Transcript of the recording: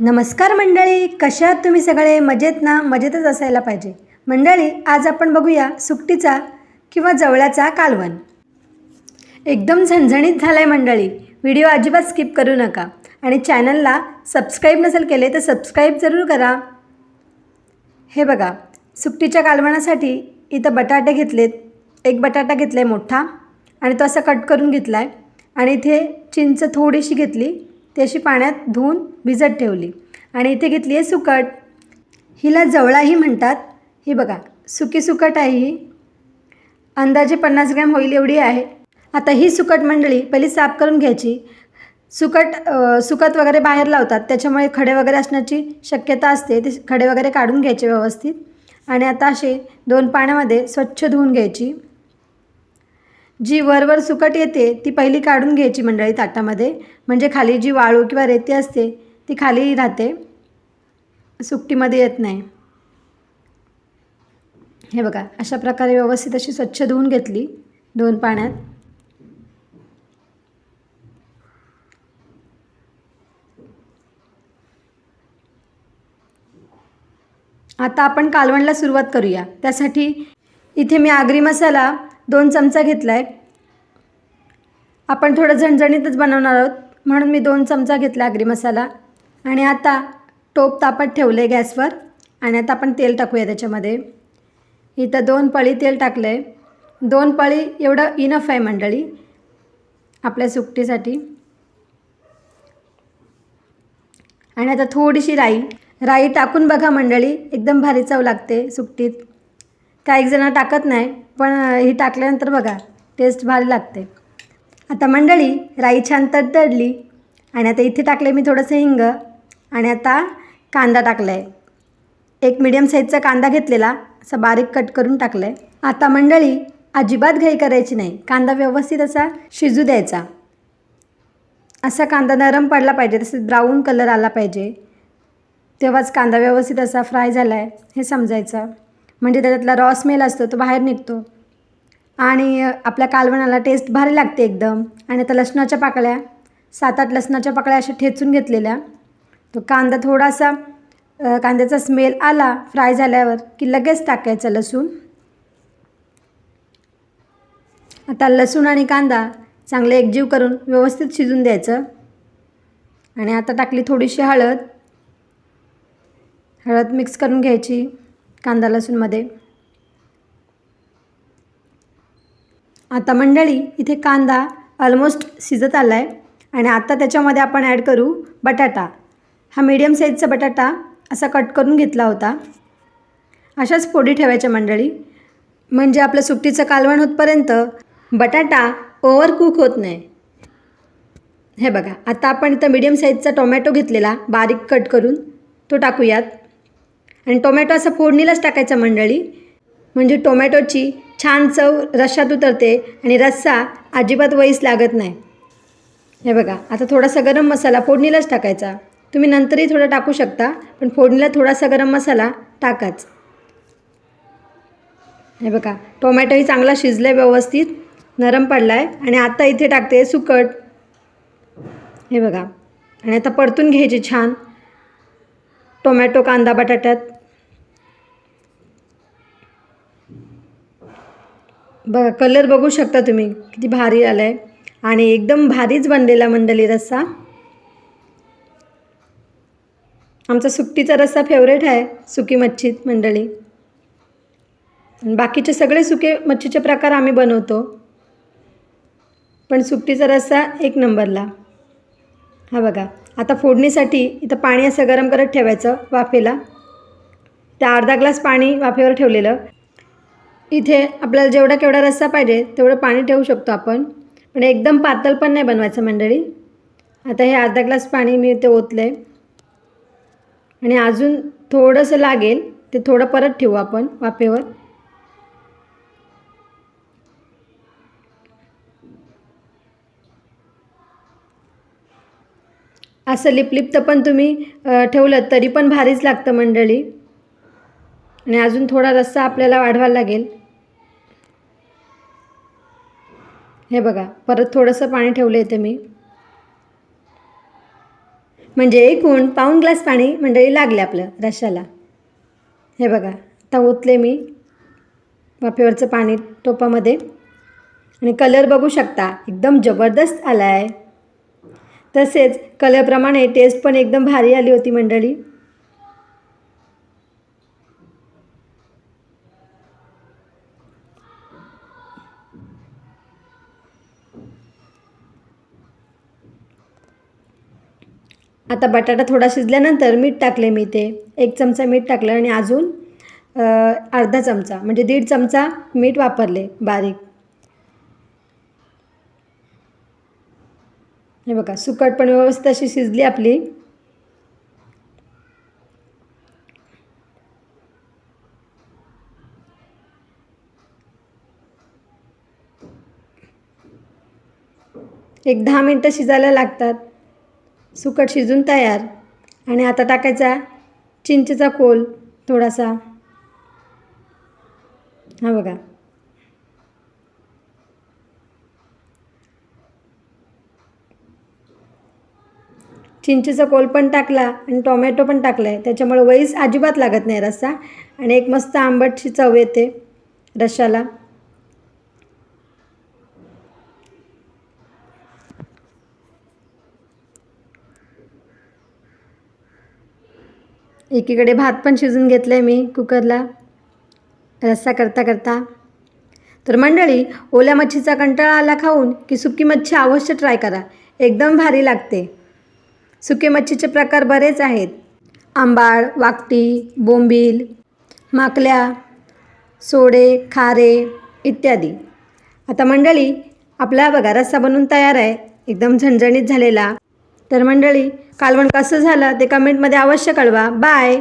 नमस्कार मंडळी कशा आहात तुम्ही सगळे? मजेत ना? मजेतच असायला पाहिजे. मंडळी आज आपण बघूया सुकटीचा किंवा जवळाचा कालवण. एकदम झणझणीत झाला आहे मंडळी. व्हिडिओ अजिबात स्किप करू नका. आणि चॅनलला सबस्क्राईब नसेल केले तर सबस्क्राईब जरूर करा. हे बघा सुकटीच्या कालवणासाठी इथं बटाटे घेतलेत. एक बटाटा घेतला आहे मोठा आणि तो असा कट करून घेतला आहे आणि इथे चिंच थोडीशी घेतली. ती अशी पाण्यात धुवून भिजत ठेवली. आणि इथे घेतली आहे सुकट. हिला जवळाही म्हणतात ही बघा सुकी सुकट आहे ही. अंदाजे पन्नास ग्रॅम होईल एवढी आहे. आता ही सुकट मंडळी पहिली साफ करून घ्यायची. सुकट सुकत वगैरे बाहेर लावतात त्याच्यामुळे खडे वगैरे असण्याची शक्यता असते. ते खडे वगैरे काढून घ्यायचे व्यवस्थित. आणि आता असे दोन पाण्यामध्ये स्वच्छ धुवून घ्यायची. जी वरवर सुकट येते ती पहिली काढून घ्यायची मंडळी ताटामध्ये. म्हणजे खाली जी वाळू किंवा रेती असते ती खाली राहते. सुकटीमध्ये येत नाही. हे बघा अशा प्रकारे व्यवस्थित अशी स्वच्छ धुवून घेतली दोन पाण्यात. आता आपण कालवणला सुरुवात करूया. त्यासाठी इथे मी आगरी मसाला दोन चमचा घेतला आहे आपण थोडं झणझणीतच बनवणार आहोत. म्हणून मी दोन चमचा घेतला आगरी मसाला आणि आता टोप तापत आहे गॅसवर. आणि आता आपण तेल टाकूया त्याच्यामध्ये. इथं दोन पळी तेल टाकलं आहे दोन पळी एवढं इनफ आहे मंडळी. आपल्या सुकटीसाठी. आणि आता थोडीशी राई. राई टाकून बघा मंडळी. एकदम भारी चव लागते सुकटीत. काही जणं टाकत नाही. पण ही टाकल्यानंतर बघा टेस्ट भारी लागते. आता मंडळी राई छान तडतडली. आणि आता इथे टाकले मी थोडंसं हिंग आणि आता कांदा टाकला आहे एक मिडियम साईजचा कांदा घेतलेला असा बारीक कट करून टाकला आहे आता मंडळी अजिबात घाई करायची नाही. कांदा व्यवस्थित असा शिजू द्यायचा. असा कांदा नरम पडला पाहिजे तसेच ब्राऊन कलर आला पाहिजे. तेव्हाच कांदा व्यवस्थित असा फ्राय झाला आहे हे समजायचं. म्हणजे त्याच्यातला रॉ स्मेल असतो तो बाहेर निघतो. आणि आपल्या कालवणाला टेस्ट भारी लागते एकदम. आणि आता लसणाच्या पाकळ्या सात आठ लसणाच्या पाकळ्या अशा ठेचून घेतलेल्या. तो कांदा थोडासा कांद्याचा स्मेल आला फ्राय झाल्यावर की लगेच टाकायचा लसूण. आता लसूण आणि कांदा चांगले एकजीव करून व्यवस्थित शिजून द्यायचं. आणि आता टाकली थोडीशी हळद. हळद मिक्स करून घ्यायची. कांदा लसूणमध्ये. आता मंडळी इथे कांदा ऑलमोस्ट शिजत आला आहे आणि आता त्याच्यामध्ये आपण ॲड करू बटाटा. हा मीडियम साईजचा बटाटा असा कट करून घेतला होता. अशाच फोडी ठेवायच्या मंडळी. म्हणजे आपलं सुट्टीचं कालवण होतपर्यंत बटाटा ओव्हर कुक होत नाही. हे बघा आता आपण इथं मीडियम साईजचा टोमॅटो घेतलेला बारीक कट करून तो टाकूयात. आणि टोमॅटो असा फोडणीलाच टाकायचा मंडळी. म्हणजे टोमॅटोची छान चव रश्शात उतरते आणि रस्सा अजिबात वईस लागत नाही. हे बघा आता थोडासा गरम मसाला फोडणीलाच टाकायचा. तुम्ही नंतरही थोडा टाकू शकता पण फोडणीला थोडासा गरम मसाला टाकाच. हे बघा टोमॅटोही चांगला शिजला आहे व्यवस्थित नरम पडला आहे आणि आता इथे टाकते सुकट. हे बघा आणि आता परतून घ्यायची छान टोमॅटो कांदा बटाट्यात. बघा कलर बघू शकता तुम्ही. किती भारी आला आहे आणि एकदम भारीच बनलेला मंडळी रस्सा. आमचा सुकटीचा रस्सा फेवरेट आहे सुकी मच्छीत मंडळी. बाकीचे सगळे सुके मच्छीचे प्रकार आम्ही बनवतो. पण सुकटीचा रस्सा एक नंबरला. हा बघा आता फोडणीसाठी इथं पाणी असं गरम करत ठेवायचं वाफेला. त्या अर्धा ग्लास पाणी वाफेवर ठेवलेलं. इथे आपल्याला जेवढा केवढा रस्सा पाहिजे तेवढं पाणी ठेवू शकतो आपण. पण एकदम पातळ पण नाही बनवायचं मंडळी. आता हे अर्धा ग्लास पाणी मी इथे ओतलं आहे आणि अजून थोडंसं लागेल ते थोडं परत ठेवू आपण वाफेवर. असं लिपलिप्त पण तुम्ही ठेवलं तरी पण भारीच लागतं मंडळी. आणि अजून थोडा रस्सा आपल्याला वाढवायला लागेल. हे बघा परत थोडंसं पाणी ठेवलं इथे मी. म्हणजे एकूण पाऊण ग्लास पाणी मंडळी लागले आपलं रशाला हे बघा आता ओतले मी वाफेवरचं पाणी टोपामध्ये. आणि कलर बघू शकता एकदम जबरदस्त आला आहे तसेच कलरप्रमाणे टेस्ट पण एकदम भारी आली होती मंडळी. आता बटाटा थोडा शिजल्यानंतर मीठ टाकले मी ते एक चमचा मीठ टाकलं आणि अजून अर्धा चमचा म्हणजे दीड चमचा मीठ वापरले बारीक. हे बघा सुकट पण व्यवस्थित अशी शिजली आपली. एक दहा मिनटं शिजायला लागतात. सुकट शिजून तयार. आणि आता टाकायचा चिंचेचा कोल थोडासा. हा बघा. चिंचेचा कोल पण टाकला आणि टोमॅटो पण टाकला आहे त्याच्यामुळे वैस अजिबात लागत नाही रस्सा. आणि एक मस्त आंबटची चव येते रश्शाला एकीकडे भात पण शिजून घेतला आहे मी कुकरला. रस्सा करता करता. तर मंडळी ओल्या मच्छीचा कंटाळा आला खाऊन की सुकी मच्छी अवश्य ट्राय करा. एकदम भारी लागते. सुके मच्छीचे प्रकार बरेच आहेत. आंबाळ वाकटी बोंबील माकल्या सोडे खारे इत्यादी. आता मंडळी आपला बघा रस्सा बनवून तयार आहे. एकदम झणझणीत झालेला. तर मंडळी कालवण कसं झालं ते कमेंटमध्ये अवश्य कळवा. बाय